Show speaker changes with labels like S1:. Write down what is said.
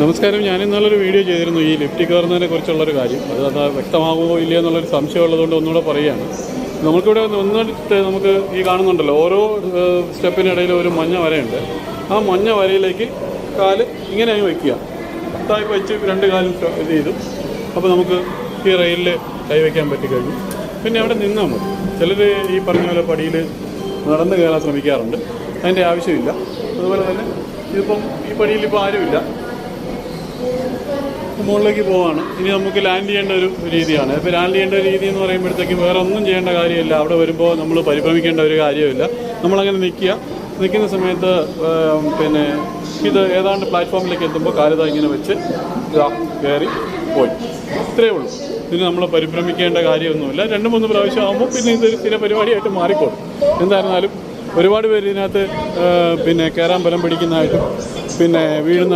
S1: നമസ്കാരം. ഞാൻ ഇന്നലൊരു വീഡിയോ ചെയ്തിരുന്നു. ഈ ലിഫ്റ്റ് കയറുന്നതിനെ കുറിച്ചുള്ളൊരു കാര്യം. അത് അത് വ്യക്തമാകുമോ ഇല്ലയോ എന്നുള്ളൊരു സംശയം ഉള്ളതുകൊണ്ട് ഒന്നുകൂടെ പറയുകയാണ്. നമുക്കിവിടെ ഒന്നിട്ട് നമുക്ക് ഈ കാണുന്നുണ്ടല്ലോ. ഓരോ സ്റ്റെപ്പിനിടയിൽ ഒരു മഞ്ഞ വരയുണ്ട്. ആ മഞ്ഞ വരയിലേക്ക് കാൽ ഇങ്ങനെ അങ്ങ് വയ്ക്കുക താഴെ വെച്ച് രണ്ട് കാലും ഇത് ചെയ്തു. അപ്പോൾ നമുക്ക് ഈ റെയിലിൽ കൈവയ്ക്കാൻ പറ്റിക്കഴിഞ്ഞു. പിന്നെ അവിടെ നിന്നാൽ മതി. ചിലർ ഈ പറഞ്ഞ പോലെ പടിയിൽ നടന്ന് കയറാൻ ശ്രമിക്കാറുണ്ട്. അതിന്റെ ആവശ്യമില്ല. അതുപോലെ തന്നെ ഇതിപ്പം ഈ പടിയിൽ ഇപ്പോൾ ആരുമില്ല. മുകളിലേക്ക് പോവാണ്. ഇനി നമുക്ക് ലാൻഡ് ചെയ്യേണ്ട ഒരു രീതിയാണ്. ഇപ്പോൾ ലാൻഡ് ചെയ്യേണ്ട ഒരു രീതി എന്ന് പറയുമ്പോഴത്തേക്കും വേറെ ഒന്നും ചെയ്യേണ്ട കാര്യമില്ല. അവിടെ വരുമ്പോൾ നമ്മൾ പരിഭ്രമിക്കേണ്ട ഒരു കാര്യമില്ല നമ്മളങ്ങനെ നിൽക്കുക നിൽക്കുന്ന സമയത്ത് പിന്നെ ഇത് ഏതാണ്ട് പ്ലാറ്റ്ഫോമിലേക്ക് എത്തുമ്പോൾ കാലിത ഇങ്ങനെ വെച്ച് ഇതാ കയറി പോയി. ഇത്രയേ ഉള്ളൂ. ഇതിന് നമ്മൾ പരിഭ്രമിക്കേണ്ട കാര്യമൊന്നുമില്ല. രണ്ട് മൂന്ന് പ്രാവശ്യം ആകുമ്പോൾ പിന്നെ ഇതൊരു സ്ഥിര പരിപാടിയായിട്ട് മാറിക്കോളും. എന്തായിരുന്നാലും ഒരുപാട് പേര് ഇതിനകത്ത് പിന്നെ കയറാൻ ബലം പിടിക്കുന്നതായിട്ടും പിന്നെ വീഴുന്ന